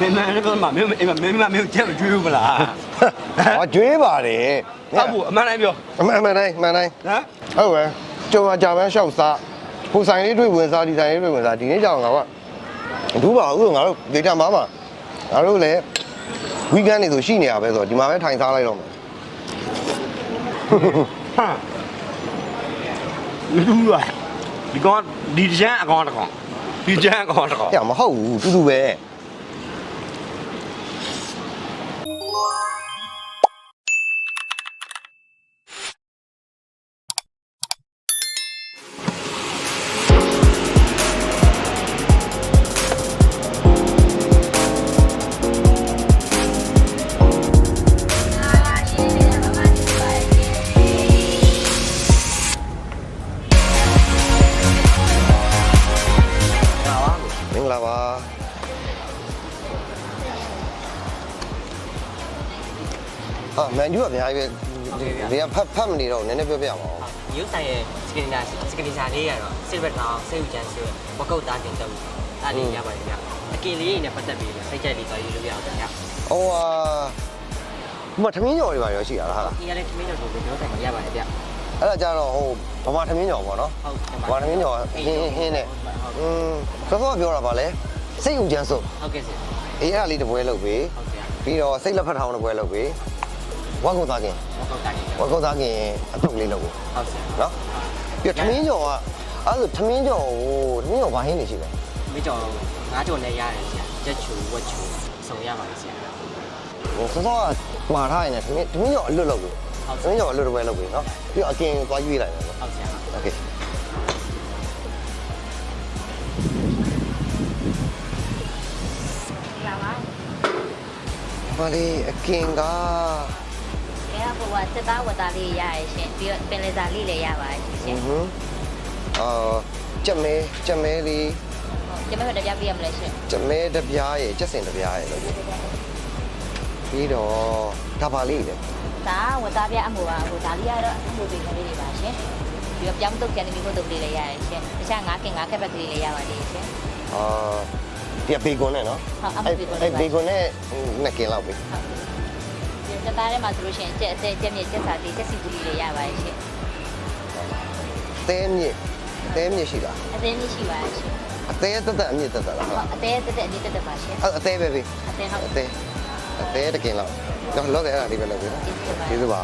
မင်းမင်းကမမင်းအိမ်မမင်းမမင်းချက်မကျွေးဘူးမလားဟောကျွေးပါတယ်ဟုတ်ဘူးအမှန်တိုင်းပြောအမှန်အမှန်တိုင်းအမှန်တိုင်းဟမ်ဟုတ်ပဲကြုံကြမ်းရှောက်စားဟိုဆိုင်လေးတွေ့ဝင်စားဒီဆိုင်လေးတွေ့ဝင်စားဒီနေ့ကြောင်ငါကဒူးပါဦးငါတို့ဒေတာမှာမှာငါတို့လည်းဝီကန်နေဆိုရှိနေရပဲဆိုတော့ဒီမှာပဲထိုင်စားလိုက်တော့မယ်ဟာလူရဒီကောင်ဒီချမ်းအကောင်တကောင်ဒီချမ်းအကောင်တကောင်။ဟဲ့မဟုတ်ဘူးတူတူပဲ ဂလာပါ။ဟာမန်ယူကအများကြီးပဲဒီကဖတ်ဖတ်မနေတော့နည်းနည်းပြောပြပါဦးရုပ်ဆိုင်ရဲ့စကင်နာစကင်နာလေးကတော့ silver town စိတ်ဥချမ်းဆိုဝကုတ်သားတင်တော့အဲ့ဒီရပါတယ်ဗျအကင်လေးနဲ့ပတ်သက်ပြီးစိတ်ကြိုက်လေးသွားယူလို့ရအောင်ဗျ။ဟိုဟာဒီမှာထမင်းကြော်တွေပါရောရှိရလားဟာလားဒီကလည်းခမင်းတို့ကိုရုပ်ဆိုင်မှာရပါတယ်ဗျ။အဲ့ဒါကြတော့ဟို ဗမာထမင်းကြော်ပေါ့နော်ဟုတ်။ဗမာထမင်းကြော်ဟင်းဟင်းနဲ့อืมစောစောပြောတာပါလေ။စိတ်ဥကျန်းစုပ်ဟုတ်ကဲ့ဆရာအေးအဲ့ဒါလေးတစ်ပွဲလုပ်ပြီဟုတ်ဆရာ။ပြီးတော့စိတ်လက်ဖက်ထောင်းတစ်ပွဲလုပ်ပြီ။ဝက်ကုတ်သားခင်ဝကုတ်သားတင်ဝက်ကုတ်သားခင်အထုပ်လေးလုပ်ပြီဟုတ်ဆရာနော်။ပြီးတော့ထမင်းကြော်ကအဲ့ဒါဆိုထမင်းကြော်ကိုထမင်းကြော်ဘာဟင်းနေရှိလဲမကြော်ငါးကြော်နဲ့ရတယ်ဆရာချက်ချူဝက်ချူစုံရပါတယ်ဆရာဟိုစောစောကမှာထားရင်လည်းထမင်းထမင်းကြော်အလွတ်လုပ်ပြီ ။ဟုတ်ကဲ့။ကျွန်တော်အလုပ်တစ်ပွဲလုပ်ပြီနော်။ပြီးတော့အကင်သွားရွေးလိုက်မယ်နော်ဟုတ်ဆရာပါ။ Okay ။လာပါဘာလဲအကင်က။အဲဟိုကစစ်သားဝတ်သားလေးရရရှင်ပြီးတော့ပင်လယ်စာလေးလည်းရပါရှဟင်င်ဟွန်းအာကြက်မဲကြက်မဲလေး။ကျွန်မတို့တရားပြရမလဲရှင်ကြက်မဲတစ်ပြားရယ်ကြက်စင်တစ်ပြားရယ်လို့ပြောပြီးတော့ဒါပါလေးလေ ဒါဝတ်သားပြအမှုပါဟိုဒါလေးကတော့အမှုတွေကလေးတွေပါရှင်။ပြီးတော့ပြောင်းတုတ်ကန်မီဖို့တုတ်လေးလည်းရရရှင်။တခြားငါးကင်ငါးကက်ဘက်ကလေးလည်းရပါတယ်ရှင်အာဒီဘေကွန်နဲ့နော်ဟုတ်အမဘေကွန်နဲ့အဲ့ဘေကွန်နဲ့နှစ်ကင်လောက်ပြီ။ဟုတ်။ဒီစစ်သားထဲမှာဆိုလို့ရှိရင်ကျက်အစဲကျက်မြက်ကျက်စာလေးကျက်စီကူလေးလည်းရပါတယ်ရှင်သဲမြစ်သဲမြစ်ရှိလား။အသေးလေးရှိပါတယ်ရှင်အသေးတက်တက်အမြစ်တက်တက်လား။ဟုတ်အသေးတက်တက်အနည်းတက်တက်ပါရှင်အဲ့အသေးပဲပြီ။အသေးဟုတ်အသေးအသေးတကင်လောက် တော့လောတယ်အဲ့ဒါလေးပဲလုပ်ပြီနော်ကျေးဇူးပါ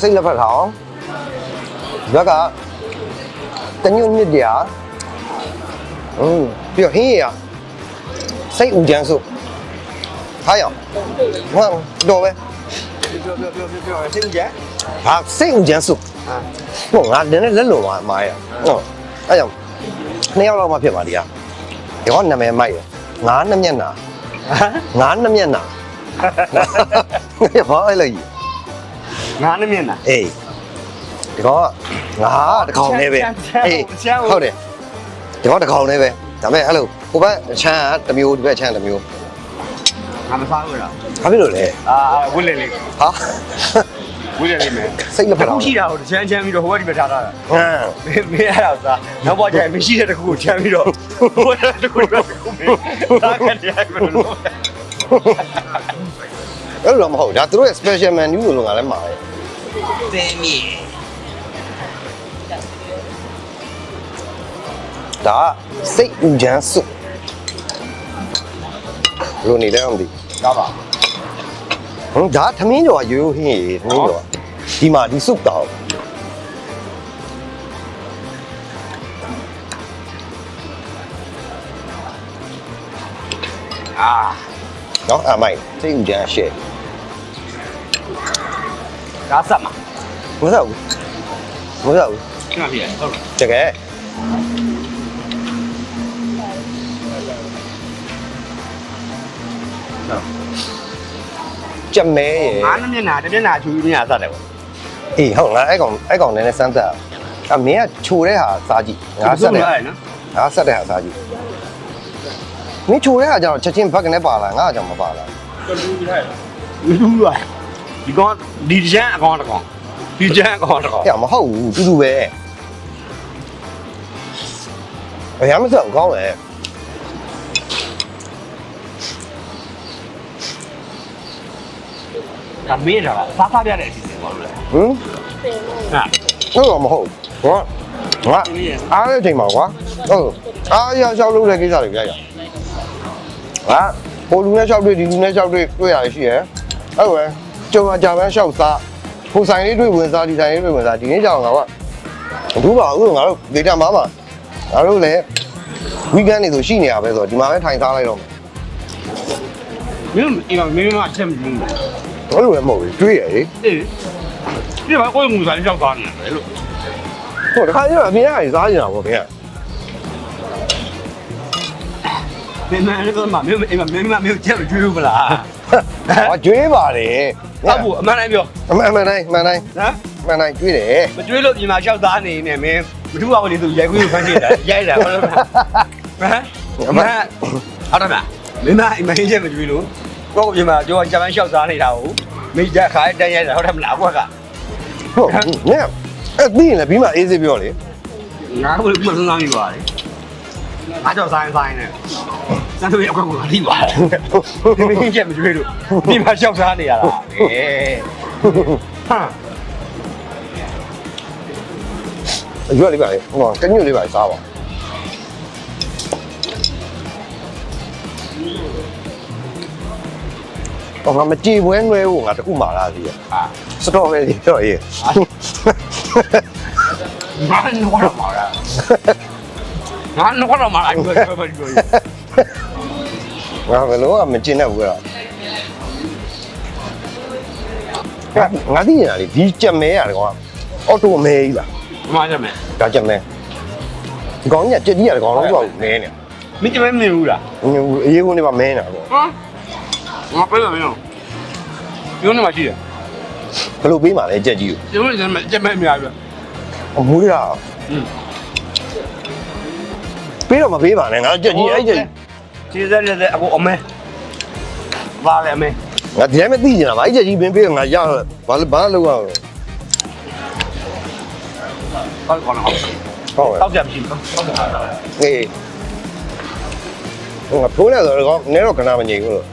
စိတ်လက်ဖက်ထောင်ဒီဘက်ကတညွတ်မြစ်တရားอืมပြီးတော့ဟင်းရည်ကစိတ်ဥကြမ်းစုထားရအောင်ဟောတော့ပဲပြောပြောပြောပြောပြောစိတ်ကြဟာစိတ်ဥကြမ်းစုဟောငါလည်းလက်လုံသွားမှာရဟောအဲကြောင့်နှစ်ယောက်လောက်မှဖြစ်ပါဒီကဒီဟောနာမည်မိုက်ရငါးနှစ်မျက်နှာငါးနှစ်မျက်နှာဘာအဲ့လိုကြီး ငါနဲ့မျက်နှာအေးဒီကောင်ကငါတကောင်နဲ့ပဲအေးဟုတ်တယ်ဒီကောင်တကောင်နဲ့ပဲဒါပေမဲ့အဲ့လိုဟိုဘက်ချမ်းကတစ်မျိုးဒီဘက်ချမ်းတစ်မျိုးငါမစားဘူးလားဘာဖြစ်လို့လဲအာဝစ်လေလေးဟာဝစ်လေလေးမယ်စိတ်လက်ဖက်ခုတော့ရှိတာကိုချမ်းချမ်းပြီးတော့ဟိုဘက်ဒီဘက်ထားတာဟမ်မင်းမင်းအဲ့ဒါစားနောက်ဘက်ကျရင်မရှိတဲ့တခုကိုချမ်းပြီးတော့ဟိုဘက်တခုတော့မင်းစားခဲ့တယ်ဘယ်လိုလုပ် အဲ့လိုတော့မဟုတ်ဒါသူတို့ရဲ့ special menu လို့ငါလည်းမှာတယ်တင်းမြေဒါကစိတ်ဥချမ်းစုဘယ်လိုနေလဲမသိကားပါဟမ်ဒါသမင်းကျော်ကရိုးရိုးဟင်းရည်သမင်းကျော်ကဒီမှာဒီစုတောင်း နော်အမိုက်စိတ်ဥချမ်းရှယ်ကားဆက်မှာမဟုတ်ဘူးမဟုတ်ဘူးခဏပြည့်ဟုတ်တကယ်ကြက်မဲရယ်ငါနဲ့မျက်နှာတစ်မျက်နှာချူပြီးမျက်နှာဆက်တယ်ပေါ့အေးဟုတ်ငါအဲ့ကောင်အဲ့ကောင်နည်းနည်းစမ်းသက်အမင်းကခြိုတဲ့ဟာစားကြည့်ငါဆက်တဲ့ရတယ်နော်ငါဆက်တဲ့ဟာစားကြည့် မင်းခြိုတဲ့ဟာကျတော့ချက်ချင်းဘက်ကနေပါလာငါကကြောင့်မပါလာလူးရတယ်လူးရဒီကောင်ဒီချမ်းအကောင်တကောင်ဒီချမ်းအကောင်တကောင်ဟဲ့မဟုတ်ဘူးတူတူပဲအရာမစကောင်းလေဒါမင်းတာစားစားပြတဲ့အစီအစဉ်ပါလို့လေဟမ်ဟာဟုတ်တော့မဟုတ်ဘူးကွာငါအားတဲ့အချိန်မှာကွာဟုတ်အားရရှောက်လို့တဲ့ကိစ္စတွေပြရ ဟာဟိုလူနဲ့ရှောက်တွေ့ဒီလူနဲ့ရှောက်တွေ့တွေ့ရတယ်ရှိရယ်ဟုတ်ပဲကြုံမှာကြာပန်းရှောက်စားဟိုဆိုင်လေးတွေ့ဝင်စားဒီဆိုင်လေးတွေ့ဝင်စားဒီနေ့ကြောင်ငါကဘူးပါဦးငါတို့ဒေတာမှာမှာငါတို့လည်းဝီကန်နေဆိုရှိနေရပဲဆိုတော့ဒီမှာပဲထိုင်စားလိုက်တော့မယ်မင်းအိမ်မှာမင်းမချက်မလို့ဘယ်လိုလဲမဟုတ်ဘူးတွေ့ရလေအေးဒီမှာကိုယ်ငူစားလေးရောက်သွားနေတယ်လို့ဟိုတခါကျတော့အမြင်ကနေစားနေတာပေါ့ခင်ဗျ မင်းမလည်းတော့မမင်းအိမ်မှာမင်းမမင်းချက်မကျွေးဘူးမလားဟာကျွေးပါတယ်ဟုတ်ဘူးအမှန်တိုင်းပြောအမှန်အမှန်တိုင်းအမှန်တိုင်းနော်အမှန်တိုင်းကျွေးတယ်မကျွေးလို့ပြင်မှာရောက်သားနေနေမင်းမထူအောင်နေသူရိုက်ခွေးကိုဖမ်းနေတာရိုက်တာဟုတ်လားဟမ်အမှန်ဟုတ်တယ်မင်းမအိမ်မှာဟင်းချက်မကျွေးလို့ကိုယ့်ကိုပြင်မှာကြောဂျပန်လျှောက်သားနေတာကိုမိကြခါတန်းရိုက်တာဟုတ်တယ်မလားကွက်ကဟုတ်နင်အဲ့ပြီးရင်လည်းပြီးမှအေးစေးပြောလေငါတို့ကမစမ်းမိပါလေ ငါကြောက်ဆိုင်ဆိုင်နဲ့စမ်းသူရဲ့အကွက်ကိုလိပါတယ်ဒီမင်းချက်မကျွေးလို့ဒီမှာလျှောက်သားနေရတာအေးဟမ်အရွက်လေးပါလေဟိုကညွတ်လေးပါစားပါတော့ငါမကြည်ပွဲနွဲဖို့ငါတခုမာလာသေးရအာစတော်ဘယ်ရီတော့ရေးငါနှောတော့မှာလား ငါနှောတော့မှာလားပြောပြောပြောငါဘယ်လိုမှမကျင်တတ်ဘူးတော့ငါငါသိနေတာလေဒီကြက်မဲရတယ်ကွာအော်တိုမဲကြီးလားမှားကြမယ်ဒါကြက်မဲဒီကောင်ကြီးကကြက်ကြီးရတယ်ကောင်လုံးတော့မဲနေမင်းကြမဲမနေဘူးလားအရေးကုန်နေပါမဲနေတာပေါ့ဟမ်ငါပဲလားမင်းတို့ပြောနေမှာရှိတယ်ဘယ်လိုပေးမှလဲကြက်ကြီးကိုကျွန်တော်လည်းကြမဲအများပြီအမွေးတာอืม ပေးတော့မပေးပါနဲ့ငါကြက်ကြီးအဲ့ကြက်ကြီးကျေးဇူးလည်းအခုအမဲပါလေအမဲငါဒီတိုင်းမသိနေတာဗာအဲ့ကြက်ကြီးပင်ပေးတော့ငါရဘာလို့ဘာလို့လောက်ရဟောကောင်းတော့အောင်ဟုတ်တောက်ကြမရှိဘူးတောက်ကြတာအေးငါဖိုးနေတော့ကောင်နဲတော့ခဏမငြိမ်ဘူးလို့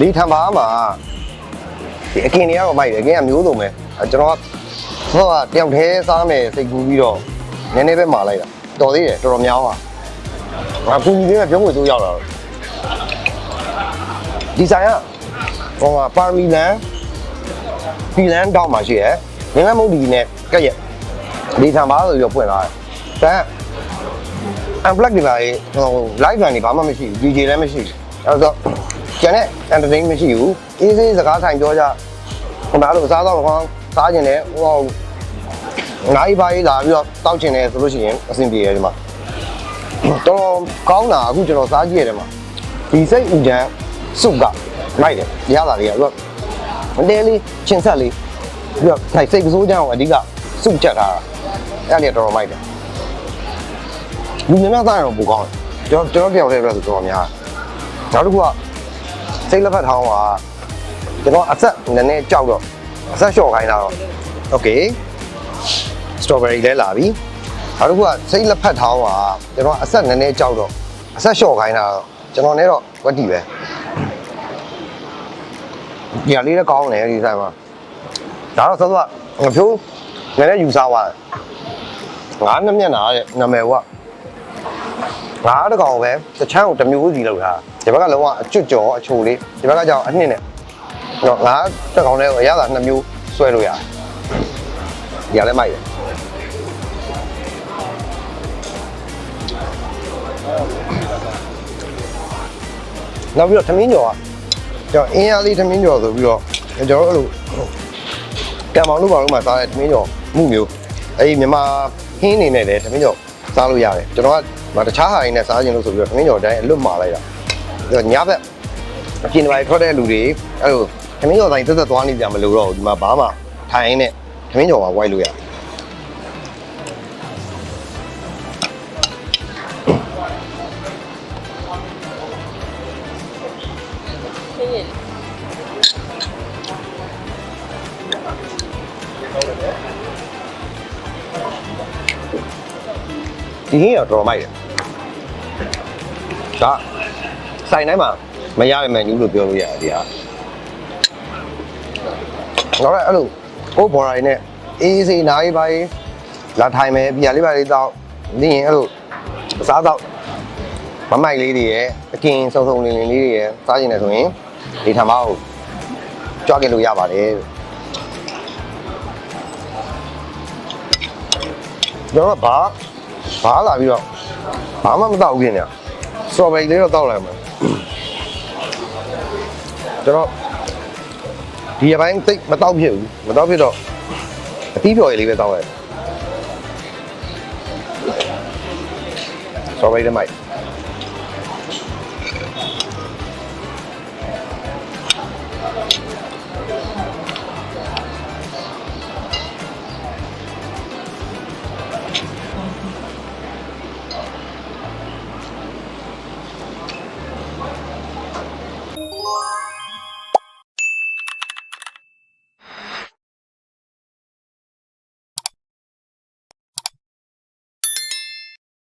လီထံပါမှာဒီအကင်တွေကတော့မိုက်တယ်အကင်ကမျိုးစုံပဲအဲကျွန်တော်က ဟောကတယောက်တည်းစားမယ်စိတ်ကူးပြီးတော့နည်းနည်းပဲမာလိုက်တာတော်သေးတယ်တော်တော်များပါငါကူညီသေးတယ်ပြောဖို့စိုးရောက်လာတော့ဒီဆိုင်ကဟိုမှာပါရီလန်ပီလန်တောက်မှာရှိရယ်ငငယ်မုတ်ဒီနဲ့ကက်ရက်ဒီထံပါဆိုပြီးတော့ဖွင့်လာတယ်ဒါအန်ပလက်ဒီပါရေးဟို live band တွေဘာမှမရှိဘူး DJ လည်းမရှိဘူးအဲ့တော့ကျန်တဲ့ entertain မရှိဘူးအေးစေးစကားဆိုင်ပြောကြဟိုမှာအဲ့လိုစားတော့ခေါင်း စားကျင်တယ်ဟိုနိုင်ပါရေးလာပြီးတော့တောက်ကျင်တယ်ဆိုလို့ရှိရင်အဆင်ပြေတယ်ဒီမှာတော့ကောင်းတာအခုကျွန်တော်စားကြည့်ရတယ်မှာဒီစိတ်ဥဒန်းစုကလိုက်တယ်ရတာလေးကအဲ့မတဲလေးချင်းဆက်လေးပြီးတော့နိုင်စိတ်ကစိုးချမ်းကိုအဓိကစုချက်ထားတာအဲ့ဒါလေးတော်တော်မိုက်တယ်လူများများစားရင်တော့ပိုကောင်းတယ်ကျွန်တော်ကျွန်တော်တယောက်တည်းပဲဆိုတော်တော်များနောက်တစ်ခုကစိတ်လက်ဖက်ထောင်းကကျွန်တော်အဆက်နည်းနည်းကြောက်တော့ အဆက်လျှော့ခိုင်းတာတော့โอเคစတော်ဘယ်ရီလဲလာပြီနောက်တစ်ခုကစိတ်လက်ဖက်ထောင်းကကျွန်တော်အဆက်နည်းနည်းကြောက်တော့အဆက်လျှော့ခိုင်းတာတော့ကျွန်တော်နဲ့တော့ဝတ်တီပဲဒီဟာလေးလည်းကောင်းတယ်ဒီဆိုင်မှာဒါတော့စောစောကငဖြိုးနည်းနည်းယူစားသွားတယ်ငါးနှစ်မျက်နှာတဲ့နာမည်ကငါးတစ်ကောင်ပဲတချမ်းကိုတစ်မျိုးစီလောက်ထားဒီဘက်ကလုံးဝအကျွတ်ကြော်အချိုလေးဒီဘက်ကကြောင်အနှစ်နဲ့ တော့ငါးတစ်ကောင်လေးကိုအရသာနှစ်မျိုးဆွဲလို့ရတယ်ဒီဟာလည်းမိုက်တယ်နောက်ပြီးတော့သမင်းကြော်ကကျွန်တော်အင်းအားလေးသမင်းကြော်ဆိုပြီးတော့ကျွန်တော်တို့အဲ့လိုကံမောင်လို့ပါလို့မှစားတဲ့သမင်းကြော်မှုမျိုးအဲဒီမြန်မာဟင်းနေနဲ့လည်းသမင်းကြော်စားလို့ရတယ်ကျွန်တော်ကမတခြားဟာတွေနဲ့စားခြင်းလို့ဆိုပြီးတော့သမင်းကြော်တိုင်းအလွတ်မှာလိုက်တာပြီးတော့ညဘက်အပြင်ပိုင်းထွက်တဲ့လူတွေအဲ့လို သမင်းကြော်တိုင်းသက်သက်သွားနေကြမလို့တော့ဘူးဒီမှာဘာမှထိုင်နဲ့သမင်းကြော်မှာဝိုက်လို့ရတယ်ဒီဟင်းတော့တော်တော်မိုက်တယ်ဒါဆိုင်တိုင်းမှာမရတဲ့မန်နူးလို့ပြောလို့ရတယ်ဒီဟာ တော့အဲ့လိုဟိုဘော်ရိုင်းနဲ့အေးစေးနားရေးပါရေးလာထိုင်မယ်ပြာလေးပါလေးတော့နေရင်အဲ့လိုအစားတော့မမိုက်လေးတွေရယ်အကင်စုံစုံလင်းလင်းလေးတွေရယ်စားကျင်တယ်ဆိုရင်ဒီထမအောင်ကြွားกินလို့ရပါတယ်ကျွန်တော်ကဘာဘာလာပြီးတော့ဘာမှမတောက်ဘူးပြင်နေစတော်ဘယ်ရီလေးတော့တောက်လိုက်မှာကျွန်တော် ဒီအပိုင်းသိပ်မတောက်ဖြစ်ဘူးမတောက်ဖြစ်တော့အတီးပြော်ရည်လေးပဲတောက်လိုက်စတော်ဘယ်ရီလေးမိုက်